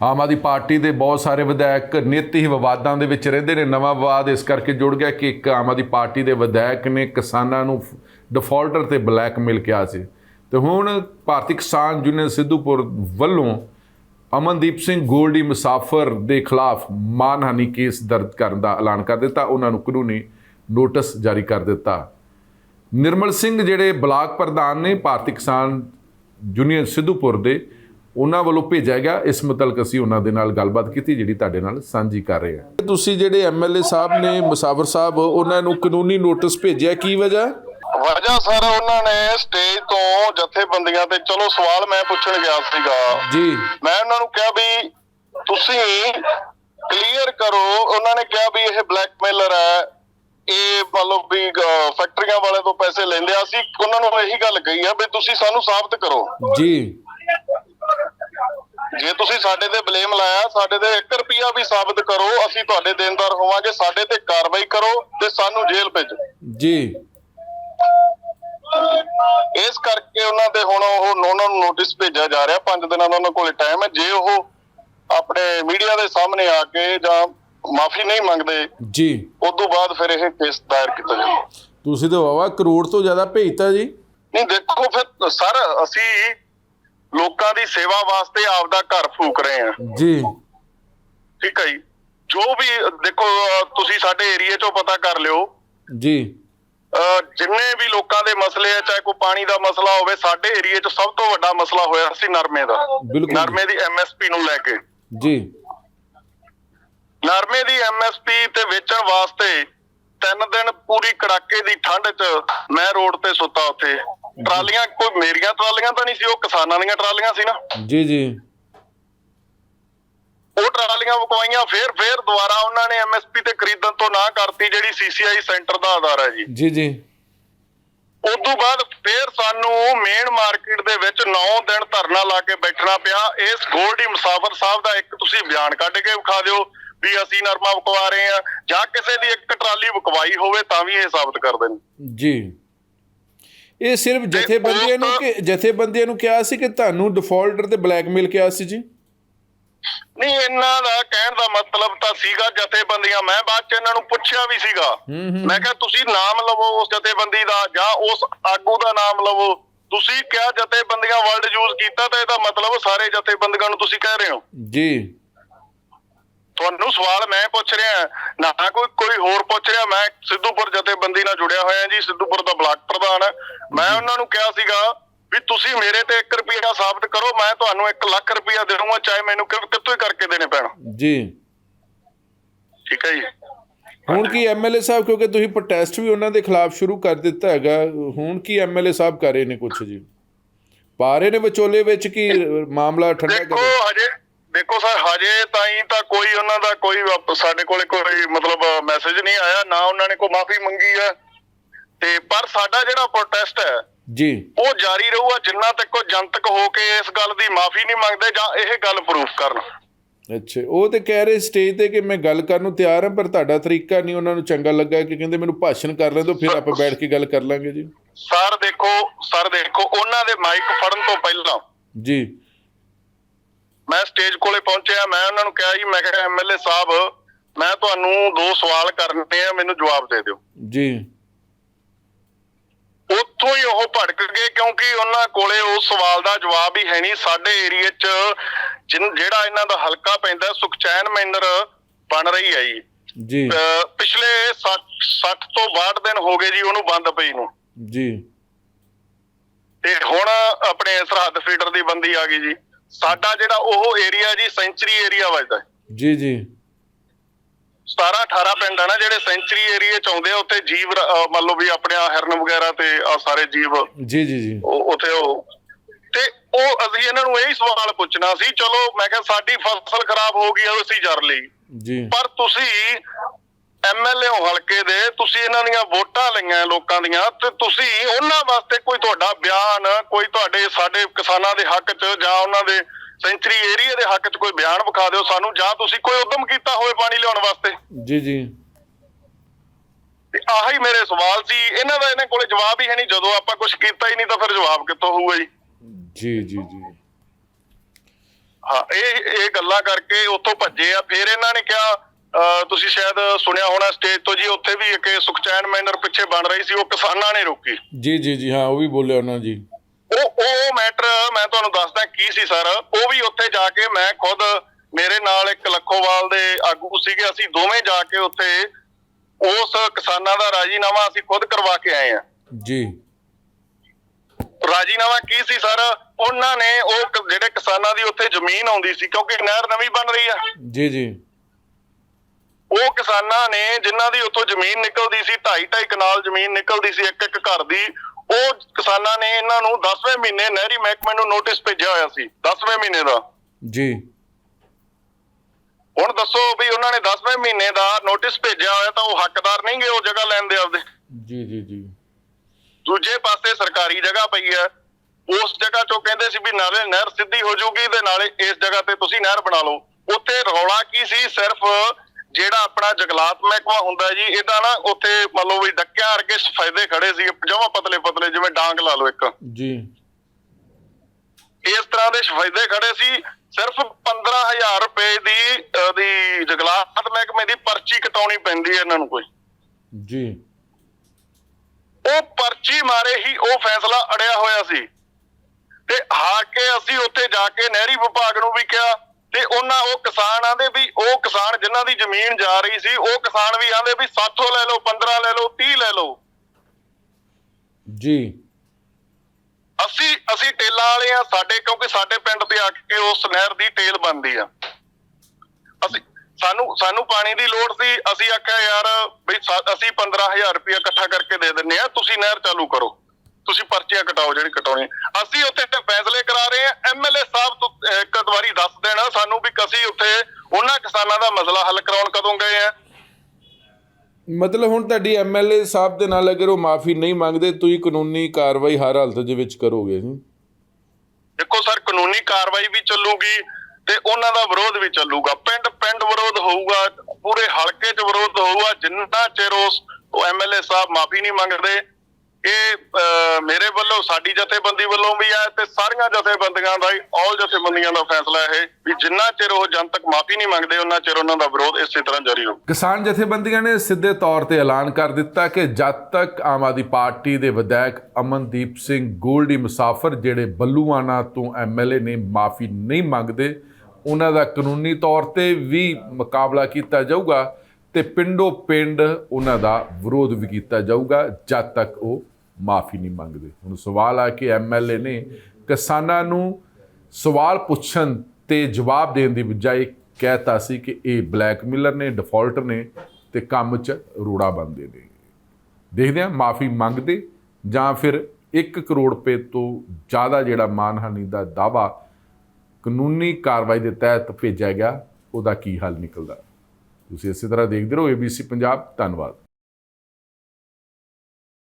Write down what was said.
Aam Aadmi party ਦੇ ਬਹੁਤ ਸਾਰੇ ਵਿਧਾਇਕ ਨਿੱਤ ਹੀ ਵਿਵਾਦਾਂ ਦੇ ਵਿੱਚ ਰਹਿੰਦੇ ਨੇ। ਨਵਾਂ ਵਿਵਾਦ ਇਸ ਕਰਕੇ ਜੁੜ ਗਿਆ ਕਿ ਇੱਕ ਆਮ ਆਦਮੀ ਪਾਰਟੀ ਦੇ ਵਿਧਾਇਕ ਨੇ ਕਿਸਾਨਾਂ ਨੂੰ ਡਿਫਾਲਟਰ ਤੇ ਬਲੈਕਮੇਲ ਕਿਹਾ ਸੀ। ਤੇ ਹੁਣ ਭਾਰਤੀ ਕਿਸਾਨ ਯੂਨੀਅਨ ਸਿੱਧੂਪੁਰ ਵੱਲੋਂ ਅਮਨਦੀਪ ਸਿੰਘ ਗੋਲਡੀ ਮੁਸਾਫਰ ਦੇ ਖਿਲਾਫ ਮਾਨਹਾਨੀ ਕੇਸ ਦਰਜ ਕਰਨ ਦਾ ਐਲਾਨ ਕਰ ਦਿੱਤਾ। ਉਹਨਾਂ ਨੂੰ ਕਾਨੂੰਨੀ ਨੋਟਿਸ ਜਾਰੀ ਕਰ ਦਿੱਤਾ। ਨਿਰਮਲ ਸਿੰਘ ਜਿਹੜੇ ਬਲਾਕ ਪ੍ਰਧਾਨ ਨੇ, ਭਾਰਤੀ ਕਿਸਾਨ ਯੂਨੀਅਨ ਸਿੱਧੂਪੁਰ ਦੇ ਉਹਨਾਂ ਵੱਲੋਂ ਭੇਜਿਆ ਗਿਆ। ਇਸ ਮੁਤਲਕ ਅਸੀਂ ਉਹਨਾਂ ਦੇ ਨਾਲ ਗੱਲਬਾਤ ਕੀਤੀ ਜਿਹੜੀ ਤੁਹਾਡੇ ਨਾਲ ਸਾਂਝੀ ਕਰ ਰਹੇ ਹਾਂ। ਤੁਸੀਂ ਜਿਹੜੇ ਐਮਐਲਏ ਸਾਹਿਬ ਨੇ ਮੁਸਾਫਰ ਸਾਹਿਬ ਉਹਨਾਂ ਨੂੰ ਕਾਨੂੰਨੀ ਨੋਟਿਸ ਭੇਜਿਆ ਕੀ ਵਜ੍ਹਾ? ਵਜ੍ਹਾ ਸਰ ਉਹਨਾਂ ਨੇ ਸਟੇਜ ਤੋਂ ਜਥੇਬੰਦੀਆਂ ਤੇ ਚਲੋ ਸਵਾਲ ਮੈਂ ਪੁੱਛਣ ਗਿਆ ਸੀਗਾ। ਜੀ। ਮੈਂ ਉਹਨਾਂ ਨੂੰ ਕਿਹਾ ਵੀ ਤੁਸੀਂ ਕਲੀਅਰ ਕਰੋ ਉਹਨਾਂ ਨੇ ਕਿਹਾ ਵੀ ਇਹ ਬਲੈਕਮੇਲਰ ਹੈ। ਇਹ ਮਤਲਬ ਵੀ ਫੈਕਟਰੀਆਂ ਵਾਲੇ ਤੋਂ ਪੈਸੇ ਲੈਂਦੇ ਆ। ਅਸੀਂ ਉਹਨਾਂ ਨੂੰ ਇਹੀ ਗੱਲ ਕਹੀ ਆ ਵੀ ਤੁਸੀਂ ਸਾਨੂੰ ਸਾਬਤ ਕਰੋ। ਜੀ। ਜੇ ਤੁਸੀਂ ਸਾਡੇ ਤੇ ਬਲੇਮ ਲਾਇਆ ਸਾਡੇ ਤੇ 1 ਰੁਪਿਆ ਵੀ ਸਾਬਤ ਕਰੋ ਅਸੀਂ ਤੁਹਾਡੇ ਦੇਣਦਾਰ ਹੋਵਾਂਗੇ ਸਾਡੇ ਤੇ ਕਾਰਵਾਈ ਕਰੋ ਤੇ ਸਾਨੂੰ ਜੇਲ੍ਹ ਭੇਜੋ। ਜੀ। ਇਸ ਕਰਕੇ ਉਹਨਾਂ ਦੇ ਹੁਣ ਉਹ ਉਹਨਾਂ ਨੂੰ ਨੋਟਿਸ ਭੇਜਿਆ ਜਾ ਰਿਹਾ 5 ਦਿਨਾਂ ਦਾ ਉਹਨਾਂ ਕੋਲੇ ਟਾਈਮ ਹੈ। ਜੇ ਉਹ ਆਪਣੇ ਮੀਡੀਆ ਦੇ ਸਾਹਮਣੇ ਆ ਕੇ ਜਾਂ ਮਾਫੀ ਨਹੀਂ ਮੰਗਦੇ ਜੀ। ਉਸ ਤੋਂ ਬਾਅਦ ਫਿਰ ਇਹ ਕੇਸ ਦਾਇਰ ਕੀਤਾ ਜਾਊਗਾ ਤੁਸੀਂ ਤਾਂ ਵਾਵਾ ਕਰੋੜ ਤੋਂ ਜ਼ਿਆਦਾ ਭੇਜਤਾ ਜੀ। ਨਹੀਂ ਦੇਖੋ ਫਿਰ ਸਰ ਅਸੀਂ ਲੋਕਾਂ ਦੀ ਸੇਵਾ ਵਾਸਤੇ ਆਪਦਾ ਘਰ ਫੂਕ ਰਹੇ ਹਾਂ ਜੀ। ਠੀਕ ਹੈ ਜੀ। ਜੋ ਵੀ ਦੇਖੋ ਤੁਸੀਂ ਸਾਡੇ ਏਰੀਆ ਚੋਂ ਪਤਾ ਕਰ ਲਿਓ। ਜੀ। ਜਿੰਨੇ ਵੀ ਲੋਕਾਂ ਦੇ ਮਸਲੇ ਆ ਚਾਹੇ ਕੋਈ ਪਾਣੀ ਦਾ ਮਸਲਾ ਹੋਵੇ ਸਾਡੇ ਏਰੀਆ 'ਚ ਸਭ ਤੋਂ ਵੱਡਾ ਮਸਲਾ ਹੋਇਆ ਸੀ ਨਰਮੇ ਦਾ। ਨਰਮੇ ਦੀ ਐਮਐਸਪੀ ਨੂੰ ਲੈ ਕੇ। ਜੀ। ਨਰਮੇ ਦੀ ਐਮਐਸਪੀ ਤੇ ਵੇਚਣ ਵਾਸਤੇ ਤਿੰਨ ਦਿਨ ਪੂਰੀ ਕੜਾਕੇ ਦੀ ਠੰਡ 'ਚ ਮੈਂ ਰੋਡ ਤੇ ਸੁੱਤਾ ਉੱਥੇ। ਟਰਾਲੀਆਂ ਕੋਈ ਮੇਰੀਆਂ ਟਰਾਲੀਆਂ ਤਾਂ ਨਹੀਂ ਸੀ ਉਹ ਕਿਸਾਨਾਂ ਦੀਆਂ ਟਰਾਲੀਆਂ ਸੀ ਨਾ। ਜੀ ਜੀ। ਉਹ ਟਰਾਲੀਆਂ ਵਕਵਾਈਆਂ ਫੇਰ ਫੇਰ ਦੁਬਾਰਾ ਉਹਨਾਂ ਨੇ ਐਮਐਸਪੀ ਤੇ ਖਰੀਦਣ ਤੋਂ ਨਾ ਕਰਤੀ ਜਿਹੜੀ ਸੀਸੀਆਈ ਸੈਂਟਰ ਦਾ ਆਧਾਰ ਹੈ ਜੀ। ਜੀ ਜੀ। ਉਸ ਤੋਂ ਬਾਅਦ ਫੇਰ ਸਾਨੂੰ ਮੇਨ ਮਾਰਕੀਟ ਦੇ ਵਿੱਚ 9 ਦਿਨ ਧਰਨਾ ਲਾ ਕੇ ਬੈਠਣਾ ਪਿਆ। ਇਸ ਗੋਲਡੀ ਮੁਸਾਫਰ ਸਾਹਿਬ ਦਾ ਇੱਕ ਤੁਸੀਂ ਬਿਆਨ ਕੱਢ ਕੇ ਵਿਖਾ ਦਿਓ ਵੀ ਅਸੀਂ ਨਰਮਾ ਵਕਵਾ ਰਹੇ ਆ ਜਾਂ ਕਿਸੇ ਦੀ ਇੱਕ ਟਰਾਲੀ ਵਕਵਾਈ ਹੋਵੇ ਤਾਂ ਵੀ ਇਹ ਸਾਬਤ ਕਰ ਦੇਣ। ਜੀ। ਇਹ ਸਿਰਫ ਜਥੇਬੰਦੀਆਂ ਨੂੰ ਕਿ ਜਥੇਬੰਦੀਆਂ ਨੂੰ ਕਿਹਾ ਸੀ ਕਿ ਤੁਹਾਨੂੰ ਡਿਫਾਲਟਰ ਤੇ ਬਲੈਕਮੇਲ ਕਿਹਾ ਸੀ ਜੀ? ਨਹੀਂ ਇਹਨਾਂ ਦਾ ਕਹਿਣ ਦਾ ਮਤਲਬ ਤਾਂ ਸੀਗਾ ਜਥੇਬੰਦੀਆਂ। ਮੈਂ ਬਾਅਦ ਚ ਇਹਨਾਂ ਨੂੰ ਪੁੱਛਿਆ ਵੀ ਸੀਗਾ। ਮੈਂ ਕਿਹਾ ਤੁਸੀਂ ਨਾਮ ਲਵੋ ਉਸ ਜਥੇਬੰਦੀ ਦਾ ਜਾਂ ਉਸ ਆਗੂ ਦਾ ਨਾਮ ਲਵੋ। ਤੁਸੀਂ ਕਿਹਾ ਜਥੇਬੰਦੀਆਂ ਵਰਡ ਯੂਜ਼ ਕੀਤਾ ਤਾਂ ਇਹਦਾ ਮਤਲਬ ਸਾਰੇ ਜਥੇਬੰਦੀਆਂ ਨੂੰ ਤੁਸੀਂ ਕਹਿ ਰਹੇ ਹੋ। ਜੀ। ਤੁਹਾਨੂੰ ਸਵਾਲ ਮੈਂ ਪੁੱਛ ਰਿਹਾ ਨਾ ਕੋਈ ਕੋਈ ਹੋਰ ਪੁੱਛ ਰਿਹਾ ਮੈਂ ਸਿੱਧੂਪੁਰ ਜਥੇਬੰਦੀ ਨਾਲ ਜੁੜਿਆ ਹੋਇਆ ਜੀ ਸਿੱਧੂਪੁਰ ਦਾ ਬਲਾਕ ਪ੍ਰਧਾਨ। ਮੈਂ ਉਹਨਾਂ ਨੂੰ ਕਿਹਾ ਸੀਗਾ ਵੀ ਤੁਸੀਂ ਮੇਰੇ ਤੇ 1 ਰੁਪਿਆ ਸਾਬਤ ਕਰੋ ਮੈਂ ਤੁਹਾਨੂੰ 1 ਲੱਖ ਰੁਪਿਆ ਦੇਵਾਂਗਾ ਚਾਹੇ ਮੈਨੂੰ ਕਿ- ਕਿੱਥੋਂ ਹੀ ਕਰਕੇ ਦੇਣੇ ਪੈਣ। ਜੀ। ਠੀਕ ਹੈ ਜੀ। ਹੁਣ ਕੀ ਐਮਐਲਏ ਸਾਹਿਬ ਕਿਉਂਕਿ ਤੁਸੀਂ ਪ੍ਰੋਟੈਸਟ ਵੀ ਉਹਨਾਂ ਦੇ ਖਿਲਾਫ ਸ਼ੁਰੂ ਕਰ ਦਿੱਤਾ ਹੈਗਾ ਹੁਣ ਕੀ ਐਮਐਲਏ ਸਾਹਿਬ ਕਰ ਰਹੇ ਨੇ ਕੁਛ ਜੀ? ਪਾ ਰਹੇ ਨੇ ਵਿਚੋਲੇ ਵਿੱਚ ਕੀ ਮਾਮਲਾ ਠੰਡਾ ਦੇਖੋ ਕਰ? ਹਜੇ ਦੇਖੋ ਸਰ ਹਜੇ ਤਾਈਂ ਤਾਂ ਕੋਈ ਉਹਨਾਂ ਦਾ ਕੋਈ ਸਾਡੇ ਕੋਲੇ ਕੋਈ ਮਤਲਬ ਮੈਸੇਜ ਨਹੀਂ ਆਇਆ ਨਾ ਉਹਨਾਂ ਨੇ ਕੋਈ ਮਾਫੀ ਮੰਗੀ ਹੈ। ਤੇ ਪਰ ਸਾਡਾ ਜਿਹੜਾ ਪ੍ਰੋਟੈਸਟ ਹੈ ਜੀ। ਉਹ ਜਾਰੀ ਰਹੂਗਾ ਜਿੰਨਾ ਤੱਕ ਉਹ ਜਨਤਕ ਹੋ ਕੇ ਇਸ ਗੱਲ ਦੀ ਮਾਫੀ ਨਹੀਂ ਮੰਗਦੇ ਜਾਂ ਇਹ ਗੱਲ ਪ੍ਰੂਫ ਕਰਨ। ਅੱਛਾ ਉਹ ਤੇ ਕਹਿ ਰਹੇ ਸਟੇਜ ਤੇ ਕਿ ਮੈਂ ਗੱਲ ਕਰਨ ਨੂੰ ਤਿਆਰ ਹਾਂ ਪਰ ਤੁਹਾਡਾ ਤਰੀਕਾ ਨਹੀਂ ਉਹਨਾਂ ਨੂੰ ਚੰਗਾ ਲੱਗਾ ਕਿ ਕਹਿੰਦੇ ਮੈਨੂੰ ਭਾਸ਼ਣ ਕਰ ਲੈਣ ਦਿਓ ਫਿਰ ਆਪਾਂ ਬੈਠ ਕੇ ਗੱਲ ਕਰ ਲਾਂਗੇ ਜੀ। ਸਰ ਦੇਖੋ ਸਰ ਦੇਖੋ ਉਹਨਾਂ ਦੇ ਮਾਈਕ ਫੜਨ ਤੋਂ ਪਹਿਲਾਂ ਜੀ। ਮੈਂ ਸਟੇਜ ਕੋਲੇ ਪਹੁੰਚਿਆ ਮੈਂ ਉਹਨਾਂ ਨੂੰ ਕਿਹਾ ਜੀ ਮੈਂ ਕਿਹਾ ਐਮਐਲਏ ਸਾਹਿਬ ਮੈਂ ਤੁਹਾਨੂੰ ਦੋ ਸਵਾਲ ਕਰਨੇ ਆ ਮੈਨੂੰ ਜਵਾਬ ਦੇ ਦਿਓ। ਜੀ। ਉੱਥੋਂ ਹੀ ਉਹ ਭੜਕ ਗਏ ਕਿਉਂਕਿ ਉਹਨਾਂ ਕੋਲੇ ਉਸ ਸਵਾਲ ਦਾ ਜਵਾਬ ਹੀ ਹੈ ਨਹੀਂ। ਸਾਡੇ ਏਰੀਆ 'ਚ ਜਿਹੜਾ ਇਹਨਾਂ ਦਾ ਹਲਕਾ ਪੈਂਦਾ ਸੁਖਚੈਨ ਮੈਨਰ ਬਣ ਰਹੀ ਹੈ ਜੀ। ਜੀ। ਪਿਛਲੇ 60 60 ਤੋਂ 62 ਦਿਨ ਹੋ ਗਏ ਜੀ ਉਹਨੂੰ ਬੰਦ ਪਈ ਨੂੰ। ਜੀ। ਤੇ ਹੁਣ ਆਪਣੇ ਸਰਹੱਦ ਫੀਡਰ ਦੀ ਬੰਦੀ ਆ ਗਈ ਜੀ। ਸਾਡਾ ਜਿਹੜਾ ਉਹ ਏਰੀਆ ਜੀ ਸੈਂਚਰੀ ਏਰੀਆ ਵੱਜਦਾ ਜੀ ਜੀ। 17 18 ਪਿੰਡ ਆ ਨਾ ਜਿਹੜੇ ਸੈਂਚਰੀ ਏਰੀਆ ਚ ਆਉਂਦੇ ਆ ਉੱਥੇ ਜੀਵ ਮੰਨ ਲਓ ਵੀ ਆਪਣੇ ਹਿਰਨ ਵਗੈਰਾ ਤੇ ਆ ਸਾਰੇ ਜੀਵ। ਜੀ ਜੀ ਜੀ। ਉੱਥੇ ਉਹ। ਤੇ ਉਹ ਅਸੀਂ ਇਹਨਾਂ ਨੂੰ ਇਹੀ ਸਵਾਲ ਪੁੱਛਣਾ ਸੀ ਚਲੋ ਮੈਂ ਕਿਹਾ ਸਾਡੀ ਫਸਲ ਖਰਾਬ ਹੋ ਗਈ ਅਸੀਂ ਜਰ ਲਈ। ਜੀ। ਪਰ ਤੁਸੀਂ ਐਮਐਲਏ ਹਲਕੇ ਦੇ ਤੁਸੀਂ ਇਹਨਾਂ ਦੀਆਂ ਵੋਟਾਂ ਲਈਆਂ ਲੋਕਾਂ ਦੀਆਂ ਤੇ ਤੁਸੀਂ ਉਹਨਾਂ ਵਾਸਤੇ ਕੋਈ ਤੁਹਾਡਾ ਬਿਆਨ ਕੋਈ ਤੁਹਾਡੇ ਸਾਡੇ ਕਿਸਾਨਾਂ ਦੇ ਹੱਕ 'ਚ ਜਾਂ ਉਹਨਾਂ ਦੇ ਸੈਂਚਰੀ ਏਰੀਆ ਦੇ ਹੱਕ 'ਚ ਕੋਈ ਬਿਆਨ ਵਿਖਾ ਦਿਓ ਸਾਨੂੰ ਜਾਂ ਤੁਸੀਂ ਕੋਈ ਉਦਮ ਕੀਤਾ ਹੋਵੇ ਪਾਣੀ ਲਿਆਉਣ ਵਾਸਤੇ? ਜੀ ਜੀ। ਤੇ ਆਹੀ ਮੇਰੇ ਸਵਾਲ ਸੀ ਇਹਨਾਂ ਦਾ ਇਹਨਾਂ ਕੋਲੇ ਜਵਾਬ ਹੀ ਹੈ ਨਹੀਂ ਜਦੋਂ ਆਪਾਂ ਕੁਝ ਕੀਤਾ ਹੀ ਨਹੀਂ ਤਾਂ ਫਿਰ ਜਵਾਬ ਕਿੱਥੋਂ ਹੋਊਗਾ ਜੀ? ਜੀ ਜੀ ਜੀ। ਹਾਂ ਇਹ ਇਹ ਗੱਲਾਂ ਕਰਕੇ ਉੱਥੋਂ ਭੱਜੇ ਆ ਫਿਰ ਇਹਨਾਂ ਨੇ ਕਿਹਾ ਤੁਸੀਂ ਸ਼ਾਇਦ ਸੁਣਿਆ ਹੋਣਾ ਸਟੇਜ ਤੋਂ ਜੀ ਉੱਥੇ ਵੀ ਇੱਕ ਸੁਖਚੈਨ ਮੈਨਰ ਪਿੱਛੇ ਬਣ ਰਹੀ ਸੀ ਉਹ ਕਿਸਾਨਾਂ ਨੇ ਰੋਕੀ। ਜੀ ਜੀ ਜੀ ਹਾਂ ਉਹ ਵੀ ਬੋਲਿਆ ਉਹਨਾਂ ਜੀ। ਉਹ ਉਹ ਮੈਟਰ ਮੈਂ ਤੁਹਾਨੂੰ ਦੱਸਦਾ ਕੀ ਸੀ ਸਰ ਉਹ ਵੀ ਉੱਥੇ ਜਾ ਕੇ ਮੈਂ ਖੁਦ ਮੇਰੇ ਨਾਲ ਇੱਕ ਲੱਖੋਵਾਲ ਦੇ ਆਗੂ ਸੀਗੇ ਅਸੀਂ ਦੋਵੇਂ ਜਾ ਕੇ ਉੱਥੇ ਉਸ ਕਿਸਾਨਾਂ ਦਾ ਰਾਜੀਨਾਮਾ ਅਸੀਂ ਖੁਦ ਕਰਵਾ ਕੇ ਆਏ ਆ ਜੀ। ਰਾਜੀਨਾਮਾ ਕੀ ਸੀ ਸਰ ਉਹਨਾਂ ਨੇ ਉਹ ਜਿਹੜੇ ਕਿਸਾਨਾਂ ਦੀ ਉੱਥੇ ਜ਼ਮੀਨ ਆਉਂਦੀ ਸੀ ਕਿਉਂਕਿ ਨਹਿਰ ਨਵੀਂ ਬਣ ਰਹੀ ਆ। ਜੀ ਜੀ। ਉਹ ਕਿਸਾਨਾਂ ਨੇ ਜਿਨ੍ਹਾਂ ਦੀ ਉੱਥੋਂ ਜ਼ਮੀਨ ਨਿਕਲਦੀ ਸੀ ਢਾਈ ਢਾਈ ਕਨਾਲ ਜ਼ਮੀਨ ਨਿਕਲਦੀ ਸੀ ਇੱਕ ਇੱਕ ਘਰ ਦੀ ਉਹ ਕਿਸਾਨਾਂ ਨੇ ਇਹਨਾਂ ਨੂੰ 10ਵੇਂ ਮਹੀਨੇ ਨਹਿਰੀ ਮਹਿਕਮੇ ਨੂੰ ਨੋਟਿਸ ਭੇਜਿਆ ਹੋਇਆ ਸੀ 10ਵੇਂ ਮਹੀਨੇ ਦਾ। ਜੀ। ਹੁਣ ਦੱਸੋ ਵੀ ਉਹਨਾਂ ਨੇ 10ਵੇਂ ਮਹੀਨੇ ਦਾ ਨੋਟਿਸ ਭੇਜਿਆ ਹੋਇਆ ਤਾਂ ਉਹ ਹੱਕਦਾਰ ਨਹੀਂਗੇ ਉਹ ਜਗ੍ਹਾ ਲੈਣ ਦੇ ਆਪਦੇ। ਜੀ ਜੀ ਜੀ। ਦੂਜੇ ਪਾਸੇ ਸਰਕਾਰੀ ਜਗ੍ਹਾ ਪਈ ਹੈ ਉਸ ਜਗ੍ਹਾ ਚੋਂ ਕਹਿੰਦੇ ਸੀ ਵੀ ਨਾਲੇ ਨਹਿਰ ਸਿੱਧੀ ਹੋ ਜਾਊਗੀ ਤੇ ਨਾਲੇ ਇਸ ਜਗ੍ਹਾ ਤੇ ਤੁਸੀਂ ਨਹਿਰ ਬਣਾ ਲਓ। ਉੱਥੇ ਰੌਲਾ ਕੀ ਸੀ? ਸਿਰਫ ਜਿਹੜਾ ਆਪਣਾ ਜੰਗਲਾਤ ਮਹਿਕਮਾ ਹੁੰਦਾ ਜੀ ਇਹਦਾ ਨਾ ਉੱਥੇ ਮੰਨ ਲਓ ਵੀ ਡੱਕਿਆਂ ਵਰਗੇ ਫਾਇਦੇ ਖੜੇ ਸੀ ਜਮਾ ਪਤਲੇ ਪਤਲੇ ਜਿਵੇਂ ਡਾਂਗ ਲਾ ਲਓ ਇੱਕ। ਜੀ। ਇਸ ਤਰ੍ਹਾਂ ਦੇ ਫਾਇਦੇ ਖੜੇ ਸੀ ਸਿਰਫ 15000 ਰੁਪਏ ਦੀ ਦੀ ਜੰਗਲਾਤ ਮਹਿਕਮੇ ਦੀ ਪਰਚੀ ਕਟਾਉਣੀ ਪੈਂਦੀ ਹੈ ਇਹਨਾਂ ਨੂੰ ਕੋਈ। ਜੀ। ਉਹ ਪਰਚੀ ਮਾਰੇ ਹੀ ਉਹ ਫੈਸਲਾ ਅੜਿਆ ਹੋਇਆ ਸੀ। ਤੇ ਹਾਰ ਕੇ ਅਸੀਂ ਉੱਥੇ ਜਾ ਕੇ ਨਹਿਰੀ ਵਿਭਾਗ ਨੂੰ ਵੀ ਕਿਹਾ ਤੇ ਉਹਨਾਂ ਉਹ ਕਿਸਾਨ ਆਂਦੇ ਵੀ ਉਹ ਕਿਸਾਨ ਜਿਨ੍ਹਾਂ ਦੀ ਜ਼ਮੀਨ ਜਾ ਰਹੀ ਸੀ ਉਹ ਕਿਸਾਨ ਵੀ ਆਂਦੇ ਵੀ ਸਾਥੋਂ ਲੈ ਲਓ 15 ਲੈ ਲਓ 30 ਲੈ ਲਓ। ਜੀ। ਅਸੀਂ ਅਸੀਂ ਟੇਲਾਂ ਵਾਲੇ ਆ ਸਾਡੇ ਕਿਉਂਕਿ ਸਾਡੇ ਪਿੰਡ ਤੇ ਆ ਕੇ ਉਸ ਨਹਿਰ ਦੀ ਟੇਲ ਬਣਦੀ ਆ। ਅਸੀਂ ਸਾਨੂੰ ਸਾਨੂੰ ਪਾਣੀ ਦੀ ਲੋੜ ਸੀ ਅਸੀਂ ਆਖਿਆ ਯਾਰ ਵੀ ਅਸੀਂ 15000 ਰੁਪਏ ਇਕੱਠਾ ਕਰਕੇ ਦੇ ਦਿੰਨੇ ਆ ਤੁਸੀਂ ਨਹਿਰ ਚਾਲੂ ਕਰੋ। ਤੁਸੀਂ ਪਰਚੀਆਂ ਕਟਾਓ ਜਿਹੜੀ ਕਟਾਉਣੀ ਅਸੀਂ ਉੱਥੇ ਫੈਸਲੇ ਕਰਾ ਰਹੇ ਆ ਐਮਐਲਏ ਸਾਹਿਬ ਇੱਕ ਵਾਰੀ ਦੱਸ ਦੇਣਾ ਸਾਨੂੰ ਵੀ ਅਸੀਂ ਉੱਥੇ ਉਹਨਾਂ ਕਿਸਾਨਾਂ ਦਾ ਮਸਲਾ ਹੱਲ ਕਰਾਉਣ ਕਦੋਂ ਗਏ ਆ ਮਤਲਬ ਹੁਣ ਤੁਹਾਡੀ ਐਮਐਲਏ ਸਾਹਿਬ ਦੇ ਨਾਲ ਅਗਰ ਉਹ ਮਾਫੀ ਨਹੀਂ ਮੰਗਦੇ ਤੁਸੀਂ ਕਾਨੂੰਨੀ ਕਾਰਵਾਈ ਹਰ ਹਾਲਤ ਦੇ ਵਿੱਚ ਕਰੋਗੇ ਜੀ। ਦੇਖੋ ਸਰ ਕਾਨੂੰਨੀ ਕਾਰਵਾਈ ਵੀ ਚੱਲੂਗੀ ਤੇ ਉਹਨਾਂ ਦਾ ਵਿਰੋਧ ਵੀ ਚੱਲੂਗਾ। ਪਿੰਡ ਪਿੰਡ ਵਿਰੋਧ ਹੋਊਗਾ ਪੂਰੇ ਹਲਕੇ 'ਚ ਵਿਰੋਧ ਹੋਊਗਾ। ਜਿੰਨਾ ਚਿਰ ਉਸ ਉਹ ਐਮਐਲਏ ਸਾਹਿਬ ਮਾਫੀ ਨਹੀਂ ਮੰਗਦੇ ਇਹ ਮੇਰੇ ਵੱਲੋਂ, ਸਾਡੀ ਜਥੇਬੰਦੀ ਵੱਲੋਂ ਵੀ ਹੈ ਤੇ ਸਾਰੀਆਂ ਜਥੇਬੰਦੀਆਂ ਦਾ ਆਲ ਜਥੇਬੰਦੀਆਂ ਦਾ ਫੈਸਲਾ ਇਹ ਵੀ ਜਿੰਨਾ ਚਿਰ ਉਹ ਜਨਤਕ ਮਾਫੀ ਨਹੀਂ ਮੰਗਦੇ ਉਹਨਾਂ ਚਿਰ ਉਹਨਾਂ ਦਾ ਵਿਰੋਧ ਇਸੇ ਤਰ੍ਹਾਂ ਜਾਰੀ ਰਹੂ। ਕਿਸਾਨ ਜਥੇਬੰਦੀਆਂ ਨੇ ਸਿੱਧੇ ਤੌਰ ਤੇ ਐਲਾਨ ਕਰ ਦਿੱਤਾ ਕਿ ਜਦ ਤੱਕ ਆਮ ਆਦਮੀ ਪਾਰਟੀ ਦੇ ਵਿਧਾਇਕ ਅਮਨਦੀਪ ਸਿੰਘ ਗੋਲਡੀ ਮੁਸਾਫਰ, ਜਿਹੜੇ ਬੱਲੂਆਣਾ ਤੋਂ ਐਮਐਲਏ ਨੇ ਮਾਫੀ ਨਹੀਂ ਮੰਗਦੇ, ਉਹਨਾਂ ਦਾ ਕਾਨੂੰਨੀ ਤੌਰ ਤੇ ਵੀ ਮੁਕਾਬਲਾ ਕੀਤਾ ਜਾਊਗਾ। ਤੇ ਪਿੰਡੋ ਪਿੰਡ ਉਹਨਾਂ ਦਾ ਵਿਰੋਧ ਵੀ ਕੀਤਾ ਜਾਊਗਾ, ਜਦ ਤੱਕ ਉਹ ਮਾਫੀ ਨਹੀਂ ਮੰਗਦੇ। ਹੁਣ ਸਵਾਲ ਆ ਕਿ ਐਮਐਲਏ ਨੇ ਕਿਸਾਨਾਂ ਨੂੰ ਸਵਾਲ ਪੁੱਛਣ ਤੇ ਜਵਾਬ ਦੇਣ ਦੀ ਬਜਾਏ ਕਹਿਤਾ ਸੀ ਕਿ ਇਹ ਬਲੈਕਮੇਲਰ ਨੇ, ਡਿਫਾਲਟਰ ਨੇ ਤੇ ਕੰਮ 'ਚ ਰੋੜਾ ਬੰਦੇ ਨੇ। ਦੇਖਦੇ ਹਾਂ, ਮਾਫੀ ਮੰਗਦੇ ਜਾਂ ਫਿਰ 1 ਕਰੋੜ ਰੁਪਏ ਤੋਂ ਜ਼ਿਆਦਾ ਜਿਹੜਾ ਮਾਨਹਾਨੀ ਦਾ ਦਾਵਾ ਕਾਨੂੰਨੀ ਕਾਰਵਾਈ ਦੇ ਤਹਿਤ ਭੇਜਿਆ ਗਿਆ, ਉਹਦਾ ਕੀ ਹੱਲ ਨਿਕਲਦਾ? ਤੁਸੀਂ ਇਸੇ ਤਰ੍ਹਾਂ ਦੇਖਦੇ ਰਹੋ ABC ਪੰਜਾਬ ਧੰਨਵਾਦ।